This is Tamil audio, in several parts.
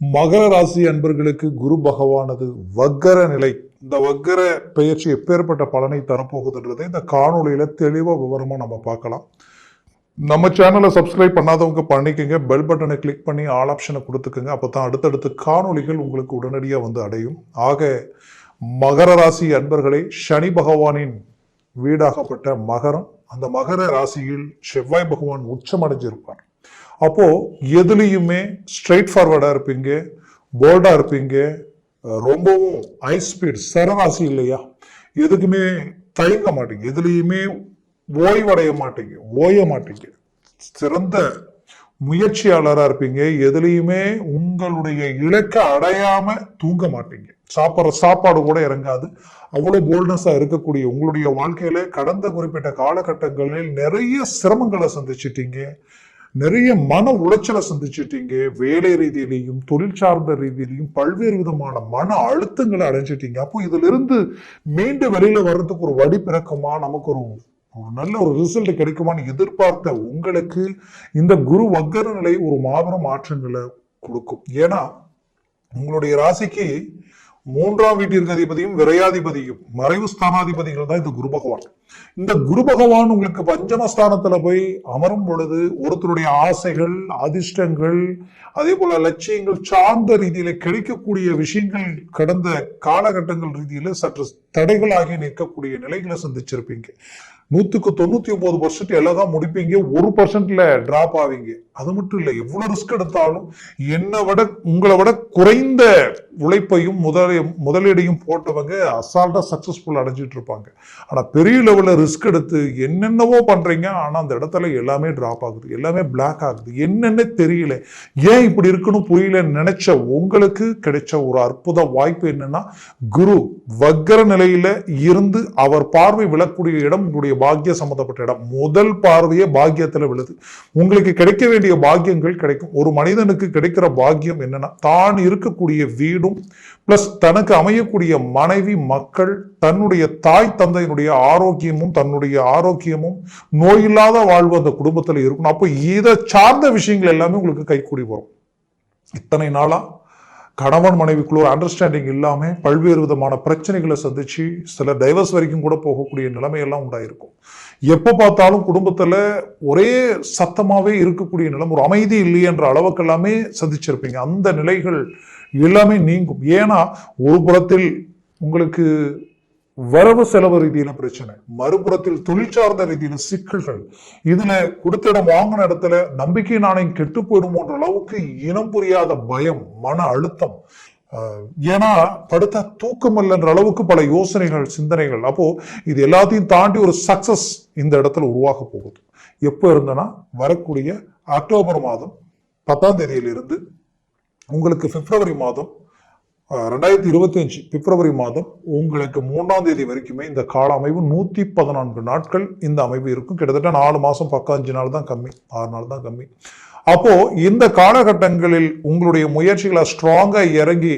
மகர ராசி அன்பர்களுக்கு குரு பகவானது வக்கர நிலை. இந்த வக்கர பெயர்ச்சி எப்பேற்பட்ட பலனை தரப்போகுதுன்றதை இந்த காணொலியில தெளிவாக விவரமா நம்ம பார்க்கலாம். நம்ம சேனலை சப்ஸ்கிரைப் பண்ணாதவங்க பண்ணிக்கோங்க. பெல் பட்டனை கிளிக் பண்ணி ஆல் ஆப்ஷனை கொடுத்துக்கோங்க. அப்போ தான் அடுத்தடுத்து காணொளிகள் உங்களுக்கு உடனடியாக வந்து அடையும். ஆக மகர ராசி அன்பர்களே சனி பகவானின் வீடாகப்பட்ட மகரம். அந்த மகர ராசியில் செவ்வாய் பகவான் உச்சமடைஞ்சிருப்பார். அப்போது எதுலேயுமே ஸ்ட்ரைட் ஃபார்வர்டாக இருப்பீங்க போல்டாக இருப்பீங்க ரொம்பவும் ஹை ஸ்பீட் சரவாசி இல்லையா? எதுக்குமே தயங்க மாட்டீங்க. எதுலேயுமே ஓய்வடைய மாட்டீங்க. ஓய மாட்டீங்க. சிறந்த முயற்சியாளராக இருப்பீங்க. எதுலேயுமே உங்களுடைய இலக்கை அடையாமல் தூங்க மாட்டீங்க. சாப்பிட்ற சாப்பாடு கூட இறங்காது. அவ்வளோ போல்ட்னஸாக இருக்கக்கூடிய உங்களுடைய வாழ்க்கையில் கடந்த குறிப்பிட்ட காலகட்டங்களில் நிறைய சிரமங்களை சந்திச்சிட்டீங்க. நிறைய மன உளைச்சலை சந்திச்சிட்டீங்க வேலை ரீதியிலையும் தொழில் சார்ந்த ரீதியிலையும் பல்வேறு விதமான மன அழுத்தங்களை அடைஞ்சிட்டீங்க. அப்போ இதுல இருந்து மீண்டு வெளியில வர்றதுக்கு ஒரு வழி பிறக்குமா? நமக்கு ஒரு ஒரு நல்ல ஒரு ரிசல்ட் கிடைக்குமான்னு எதிர்பார்த்த உங்களுக்கு இந்த குரு வக்கர நிலை ஒரு மாபெரும் மாற்றங்களை கொடுக்கும். ஏன்னா உங்களுடைய ராசிக்கு மூன்றாம் வீட்டிற்கு அதிபதியும் விரையாதிபதியும் மறைவு ஸ்தானாதிபதிகள் தான் இந்த குரு பகவான். இந்த குரு பகவான் உங்களுக்கு பஞ்சமஸ்தானத்துல போய் அமரும் பொழுது ஒருத்தருடைய ஆசைகள் அதிர்ஷ்டங்கள் அதே போல லட்சியங்கள் சார்ந்த ரீதியில கிடைக்கக்கூடிய விஷயங்கள் கடந்த காலகட்டங்கள் ரீதியில சற்று தடைகளாகி நிற்கக்கூடிய நிலைகளை சந்திச்சிருப்பீங்க. நூத்துக்கு தொண்ணூத்தி ஒன்பது பர்சன்ட் எல்லாம் தான் முடிப்பீங்க. ஒரு பர்சன்ட்ல டிராப் ஆவீங்க. அது மட்டும் இல்லை எவ்வளவு ரிஸ்க் எடுத்தாலும் என்னை விட உங்களை விட குறைந்த உழைப்பையும் முதலீ முதலீடையும் போட்டவங்க அசால்ட்டா சக்சஸ்ஃபுல் அடைஞ்சிட்டு இருப்பாங்க. ஆனா பெரிய லெவல்ல ரிஸ்க் எடுத்து என்னென்னவோ பண்றீங்க. ஆனா அந்த இடத்துல எல்லாமே டிராப் ஆகுது. எல்லாமே பிளாக் ஆகுது. என்னென்ன தெரியல. ஏன் இப்படி இருக்கணும் புரியல நினைச்ச உங்களுக்கு கிடைச்ச ஒரு அற்புத வாய்ப்பு என்னன்னா குரு வக்கர நிலையில இருந்து அவர் பார்வை விழக்கூடிய இடம் உங்களுடைய பாக்கிய சம்பந்தப்பட்ட இடம். முதல் பார்வையே பாக்கியத்துல விழுது. உங்களுக்கு கிடைக்க வேண்டிய பாக்கியங்கள் கிடைக்கும். ஒரு மனிதனுக்கு கிடைக்கிற பாக்கியம் என்னன்னா தான் இருக்கக்கூடிய வீடும் பிளஸ் தனக்கு அமையக்கூடிய மனைவி மக்கள் தன்னுடைய தாய் தந்தையினுடைய ஆரோக்கியமும் தன்னுடைய ஆரோக்கியமும் நோயில்லாத வாழ்வு அந்த குடும்பத்துல இருக்கணும். அப்போ இதை சார்ந்த விஷயங்கள் எல்லாமே உங்களுக்கு கைக்கூடி வரும். இத்தனை நாளா கணவன் மனைவிக்குள்ள ஒரு அண்டர்ஸ்டாண்டிங் இல்லாமல் பல்வேறு விதமான பிரச்சனைகளை சந்திச்சு சில டைவர்ஸ் வரைக்கும் கூட போகக்கூடிய நிலைமையெல்லாம் உண்டாயிருக்கும். எப்போ பார்த்தாலும் குடும்பத்தில் ஒரே சத்தமாகவே இருக்கக்கூடிய நிலைமை ஒரு அமைதி இல்லையென்ற அளவுக்கு எல்லாமே சந்திச்சிருப்பீங்க. அந்த நிலைகள் எல்லாமே நீங்கும். ஏன்னா ஒரு புறத்தில் உங்களுக்கு வரவு செலவு ரீதியில பிரச்சனை மறுபுறத்தில் தொழில் சார்ந்த ரீதியில சிக்கல்கள் இதுல கொடுத்த இடம் வாங்கின இடத்துல நம்பிக்கை நாணயம் கெட்டு போயிடுமோன்ற அளவுக்கு இனம் புரியாத பயம் மன அழுத்தம். ஆஹ் ஏன்னா படுத்த தூக்கம் இல்லைன்ற அளவுக்கு பல யோசனைகள் சிந்தனைகள். அப்போ இது எல்லாத்தையும் தாண்டி ஒரு சக்சஸ் இந்த இடத்துல உருவாக போகுது. எப்போ இருந்தனா வரக்கூடிய அக்டோபர் மாதம் பத்தாம் தேதியிலிருந்து உங்களுக்கு பிப்ரவரி மாதம் ரெண்டாயிரத்தி இருபத்தி அஞ்சு பிப்ரவரி மாதம் உங்களுக்கு மூன்றாம் தேதி வரைக்குமே இந்த கால அமைவு நூற்றி பதினான்கு நாட்கள் இந்த அமைவு இருக்கும். கிட்டத்தட்ட நாலு மாதம் பக்கம் அஞ்சு நாள் தான் கம்மி. ஆறு நாள் தான் கம்மி. அப்போ இந்த காலகட்டங்களில் உங்களுடைய முயற்சிகளை ஸ்ட்ராங்காக இறங்கி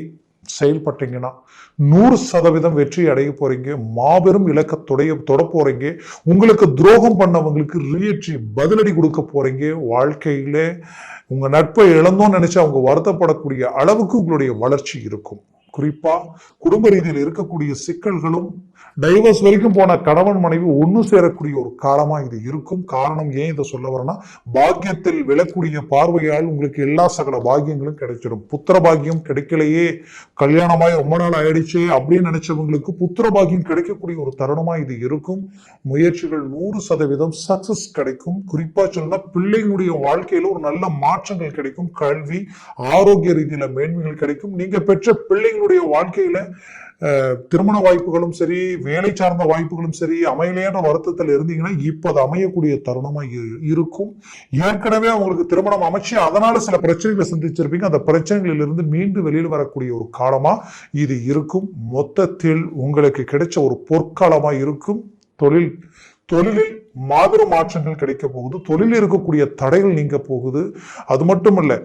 செயல்பட்டீங்கன்னா நூறு சதவீதம் வெற்றி அடைய போறீங்க மாபெரும் இலக்க தொடைய தொட போறீங்க உங்களுக்கு துரோகம் பண்ணவங்களுக்கு ரீஎட்ரி பதிலடி கொடுக்க போறீங்க வாழ்க்கையில உங்க நட்பை இழந்தோம்னு நினைச்சு அவங்க வருத்தப்படக்கூடிய அளவுக்கு உங்களுடைய வளர்ச்சி இருக்கும். குறிப்பா குடும்ப ரீதியில் இருக்கக்கூடிய சிக்கல்களும் டைவர்ஸ் வரைக்கும் போன கணவன் மனைவி ஒன்று சேரக்கூடிய ஒரு காலமாக இது இருக்கும். காரணம் ஏன் இதை சொல்ல வரேன்னா பாக்கியத்தில் விழக்கூடிய பார்வையால் உங்களுக்கு எல்லா சகல பாக்கியங்களும் கிடைச்சிடும் புத்திர பாக்கியம் கிடைக்கலையே கல்யாணமாய் ரொம்ப நாள் ஆயிடுச்சு அப்படின்னு நினைச்சவங்களுக்கு புத்திர பாக்கியம் கிடைக்கக்கூடிய ஒரு தருணமா இது இருக்கும். முயற்சிகள் நூறு சதவீதம் சக்சஸ் கிடைக்கும். குறிப்பா சொன்னா பிள்ளைகளுடைய வாழ்க்கையில ஒரு நல்ல மாற்றங்கள் கிடைக்கும். கல்வி ஆரோக்கிய ரீதியில மேன்மைகள் கிடைக்கும். நீங்கள் பெற்ற பிள்ளைங்களுடைய வாழ்க்கையில திருமண வாய்ப்புகளும் சரி வேலை சார்ந்த வாய்ப்புகளும் சரி அமையலையான வருத்தத்தில் இருந்தீங்கன்னா இப்போ அது அமையக்கூடிய தருணமாக இரு- இருக்கும். ஏற்கனவே அவங்களுக்கு திருமணம் அமைச்சு அதனால சில பிரச்சனைகளை சந்திச்சிருப்பீங்க. அந்த பிரச்சனைகளில் இருந்து மீண்டு வெளியில் வரக்கூடிய ஒரு காலமா இது இருக்கும். மொத்தத்தில் உங்களுக்கு கிடைச்ச ஒரு பொற்காலமா இருக்கும். தொழில் தொழிலில் மாபெரும் மாற்றங்கள் கிடைக்க போகுது. தொழிலில் இருக்கக்கூடிய தடைகள் நீங்க போகுது. அது மட்டும் இல்லை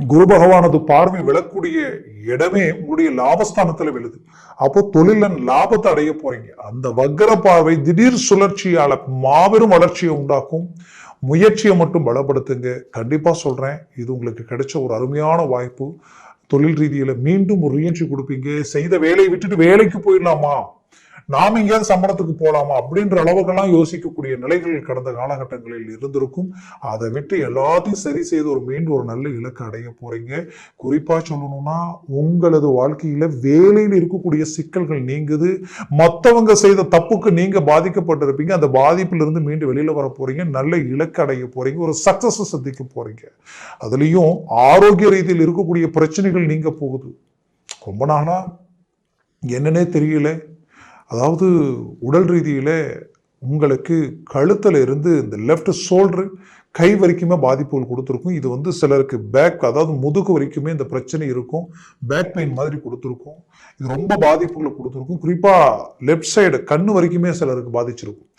குரு பகவானது பார்வை விழக்கூடிய இடமே உங்களுடைய லாபஸ்தானத்துல விழுது. அப்போ தொழிலன் லாபத்தை அடைய போறீங்க. அந்த வக்கர பார்வை திடீர் சுழற்சியால மாபெரும் வளர்ச்சியை உண்டாக்கும். முயற்சியை மட்டும் பலப்படுத்துங்க. கண்டிப்பா சொல்றேன் இது உங்களுக்கு கிடைச்ச ஒரு அருமையான வாய்ப்பு. தொழில் ரீதியில மீண்டும் ஒரு ரீஎன்ட்ரி கொடுப்பீங்க. செய்த வேலையை விட்டுட்டு வேலைக்கு போயிடலாமா? நாம் எங்கேயாவது சம்பளத்துக்கு போகலாமா அப்படின்ற அளவுக்கெல்லாம் யோசிக்கக்கூடிய நிலைகள் கடந்த காலகட்டங்களில் இருந்திருக்கும். அதை விட்டு எல்லாத்தையும் சரி செய்து ஒரு மீண்டும் ஒரு நல்ல இலக்கு அடைய போறீங்க. குறிப்பா சொல்லணும்னா உங்களது வாழ்க்கையில வேலையில் இருக்கக்கூடிய சிக்கல்கள் நீங்குது. மற்றவங்க செய்த தப்புக்கு நீங்க பாதிக்கப்பட்டிருப்பீங்க. அந்த பாதிப்பிலிருந்து மீண்டும் வெளியில வர போறீங்க. நல்ல இலக்கு அடைய போறீங்க. ஒரு சக்சஸ் சந்திக்க போறீங்க. அதுலயும் ஆரோக்கிய ரீதியில் இருக்கக்கூடிய பிரச்சனைகள் நீங்க போகுது. ரொம்ப நாளா என்னன்னே தெரியல. அதாவது உடல் ரீதியில் உங்களுக்கு கழுத்தில் இருந்து இந்த லெஃப்ட் ஷோல்டரு கை வரைக்குமே பாதிப்புகள் கொடுத்துருக்கும். இது வந்து சிலருக்கு பேக் அதாவது முதுகு வரைக்குமே இந்த பிரச்சனை இருக்கும். பேக் பெயின் மாதிரி கொடுத்துருக்கும். இது ரொம்ப பாதிப்புகளை கொடுத்துருக்கும். குறிப்பா லெஃப்ட் சைடு கண் வரைக்குமே சிலருக்கு பாதிச்சிருக்கும்.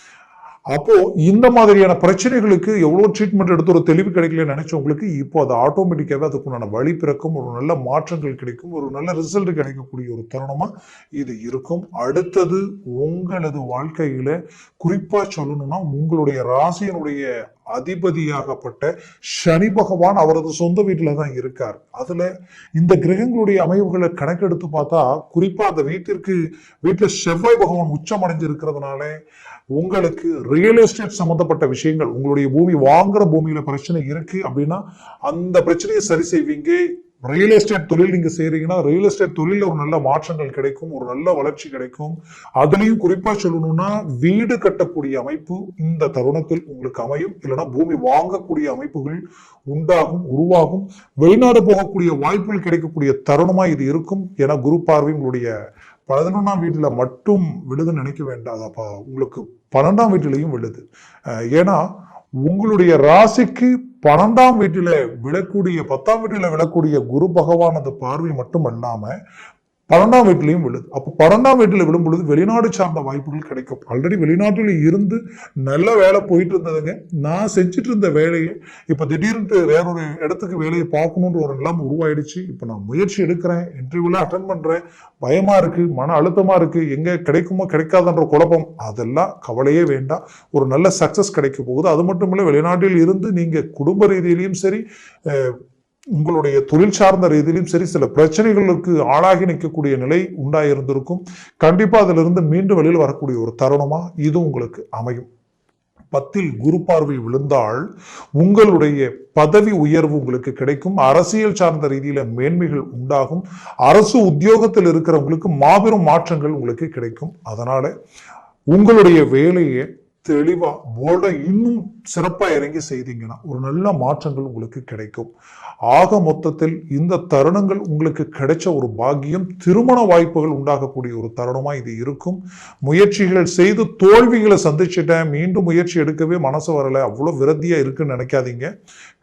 அப்போ இந்த மாதிரியான பிரச்சனைகளுக்கு எவ்வளோ ட்ரீட்மெண்ட் எடுத்து ஒரு தெளிவு கிடைக்கலன்னு நினைச்சவங்களுக்கு இப்போ அது ஆட்டோமேட்டிக்காகவே அதுக்குண்டான வழி பிறக்கும் ஒரு நல்ல மாற்றங்கள் கிடைக்கும் ஒரு நல்ல ரிசல்ட் கிடைக்கக்கூடிய ஒரு தருணமா இது இருக்கும். அடுத்தது உங்களது வாழ்க்கையில குறிப்பா சொல்லணும்னா உங்களுடைய ராசியினுடைய அதிபதியாகப்பட்ட சனி பகவான் அவரது சொந்த வீட்டில் தான் இருக்கார். அதில் இந்த கிரகங்களுடைய அமைவுகளை கணக்கெடுத்து பார்த்தா குறிப்பாக அந்த வீட்டிற்கு வீட்டில் செவ்வாய் பகவான் உச்சம் அடைஞ்சிருக்கிறதுனால உங்களுக்கு ரியல் எஸ்டேட் சம்பந்தப்பட்ட விஷயங்கள் உங்களுடைய பூமி வாங்குற பூமியில் பிரச்சனை இருக்குது அப்படின்னா அந்த பிரச்சனையை சரி செய்வீங்க. ரியல் எஸ்டேட் தொழில் நீங்க செய்றீங்கன்னா ரியல் எஸ்டேட் தொழில ஒரு நல்ல மாற்றங்கள் கிடைக்கும் ஒரு நல்ல வளர்ச்சி கிடைக்கும். அதுலயும் குறிப்பா சொல்லணும்னா வீடு கட்டக்கூடிய அமைப்பு இந்த தருணத்தில் உங்களுக்கு அமையும். இல்லைன்னா பூமி வாங்கக்கூடிய அமைப்புகள் உண்டாகும் உருவாகும். வெளிநாடு போகக்கூடிய வாய்ப்புகள் கிடைக்கக்கூடிய தருணமா இது இருக்கும். ஏன்னா குரு பார்வை உங்களுடைய பதினொன்றாம் வீட்டுல மட்டும் விழுதுன்னு நினைக்க வேண்டாதப்பா உங்களுக்கு பன்னெண்டாம் வீட்டிலையும் விழுது. ஏன்னா உங்களுடைய ராசிக்கு பன்னெண்டாம் வீட்டில விழக்கூடிய பத்தாம் வீட்டில விழக்கூடிய குரு பகவானது பார்வை மட்டும் அல்லாம பன்னெண்டாம் வீட்டிலையும் விழுது. அப்போ பன்னெண்டாம் வீட்டில் விழும் பொழுது வெளிநாடு சார்ந்த வாய்ப்புகள் கிடைக்கும். ஆல்ரெடி வெளிநாட்டில் இருந்து நல்ல வேலை போயிட்டு இருந்ததுங்க நான் செஞ்சுட்டு இருந்த வேலையை இப்போ திடீர்னு வேறொரு இடத்துக்கு வேலையை பார்க்கணுன்ற ஒரு நிலம் உருவாயிடுச்சு. இப்போ நான் முயற்சி எடுக்கிறேன் இன்டர்வியூலாம் அட்டன் பண்ணுறேன் பயமாக இருக்குது மன அழுத்தமாக இருக்குது எங்கே கிடைக்குமோ கிடைக்காதுன்ற குழப்பம். அதெல்லாம் கவலையே வேண்டாம். ஒரு நல்ல சக்ஸஸ் கிடைக்க போகுது. அது மட்டும் இல்லை வெளிநாட்டில் இருந்து நீங்கள் குடும்ப ரீதியிலையும் சரி உங்களுடைய தொழில் சார்ந்த ரீதியிலும் சரி சில பிரச்சனைகளுக்கு ஆளாகி நிற்கக்கூடிய நிலை உண்டாயிருந்திருக்கும். கண்டிப்பாக அதிலிருந்து மீண்டும் வெளியில் வரக்கூடிய ஒரு தருணமாக இது உங்களுக்கு அமையும். பத்தில் குரு பார்வை விழுந்தால் உங்களுடைய பதவி உயர்வு உங்களுக்கு கிடைக்கும். அரசியல் சார்ந்த ரீதியில மேன்மைகள் உண்டாகும். அரசு உத்தியோகத்தில் இருக்கிறவங்களுக்கு மாபெரும் மாற்றங்கள் உங்களுக்கு கிடைக்கும். அதனால உங்களுடைய வேலையை தெளிவா போல்டா இன்னும் சிறப்பா இறங்கி செய்தீங்கன்னா ஒரு நல்ல மாற்றங்கள் உங்களுக்கு கிடைக்கும். ஆக மொத்தத்தில் இந்த தருணங்கள் உங்களுக்கு கிடைச்ச ஒரு பாக்கியம் திருமண வாய்ப்புகள் உண்டாகக்கூடிய ஒரு தருணமா இது இருக்கும். முயற்சிகள் செய்து தோல்விகளை சந்திச்சிட்டேன் மீண்டும் முயற்சி எடுக்கவே மனசு வரலை அவ்வளோ விரத்தியா இருக்குன்னு நினைக்காதீங்க.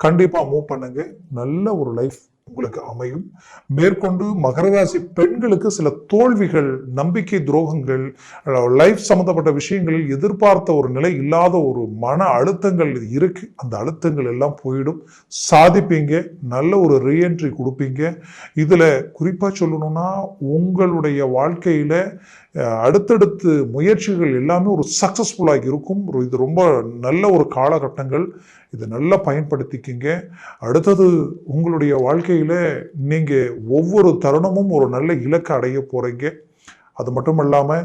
கண்டிப்பா மூவ் பண்ணுங்க. நல்ல ஒரு லைஃப் உங்களுக்கு அமையும். மேற்கொண்டு மகர ராசி பெண்களுக்கு சில தோல்விகள் நம்பிக்கை துரோகங்கள் லைஃப் சம்பந்தப்பட்ட விஷயங்களில் எதிர்பார்த்த ஒரு நிலை இல்லாத ஒரு மன அழுத்தங்கள் இருக்கு. அந்த அழுத்தங்கள் எல்லாம் போயிடும். சாதிப்பீங்க நல்ல ஒரு ரீஎன்ட்ரி கொடுப்பீங்க. இதுல குறிப்பா சொல்லணும்னா உங்களுடைய வாழ்க்கையில அடுத்தடுத்து முயற்சிகள் எல்லாமே ஒரு சக்சஸ்ஃபுல்லாக இருக்கும். இது ரொம்ப நல்ல ஒரு காலகட்டங்கள். இதை நல்லா பயன்படுத்திக்கிங்க. அடுத்தது உங்களுடைய வாழ்க்கையில் நீங்கள் ஒவ்வொரு தருணமும் ஒரு நல்ல இலக்கை அடைய போகிறீங்க அது மட்டும் இல்லாமல்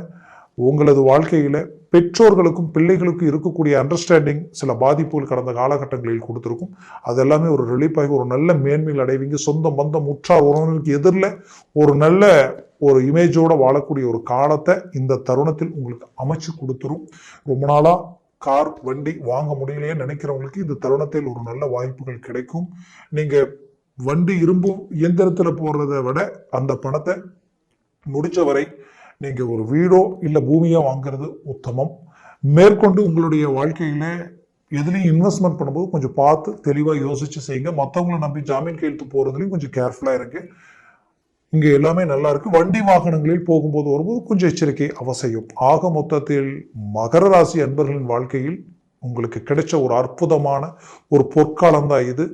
உங்களது வாழ்க்கையில் பெற்றோர்களுக்கும் பிள்ளைகளுக்கும் இருக்கக்கூடிய அண்டர்ஸ்டாண்டிங் சில பாதிப்புகள் கடந்த காலகட்டங்களில் கொடுத்துருக்கும். அது எல்லாமே ஒரு ரிலீஃப் ஆகி ஒரு நல்ல மேன்மைகள் அடைவீங்க. சொந்த பந்தம் உற்றார் உறவினருக்கு எதிரில் ஒரு நல்ல ஒரு இமேஜோடு வாழக்கூடிய ஒரு காலத்தை இந்த தருணத்தில் உங்களுக்கு அமைச்சு கொடுத்துரும். ரொம்ப நாளாக கார் வண்டி வாங்க முடியலையே நினைக்கிறவங்களுக்கு இந்த தருணத்தில் ஒரு நல்ல வாய்ப்புகள் கிடைக்கும். நீங்கள் வண்டி இரும்பு இயந்திரத்துல போடுறத விட அந்த பணத்தை முடிச்ச வரை நீங்க ஒரு வீடோ இல்ல பூமியோ வாங்குறது உத்தமம். மேற்கொண்டு உங்களுடைய வாழ்க்கையில எதுலையும் இன்வெஸ்ட்மெண்ட் பண்ணும்போது கொஞ்சம் பார்த்து தெளிவாக யோசிச்சு செய்யுங்க. மற்றவங்களை நம்பி ஜாமீன் கையெழுத்து போறதுலையும் கொஞ்சம் கேர்ஃபுல்லாக இருக்கு இங்க எல்லாமே நல்லா இருக்கு. வண்டி வாகனங்களில் போகும்போது வரும்போது கொஞ்சம் எச்சரிக்கை அவசியம். ஆக மொத்தத்தில் மகர ராசி அன்பர்களின் வாழ்க்கையில் உங்களுக்கு கிடைச்ச ஒரு அற்புதமான ஒரு பொற்காலம் தான் இது.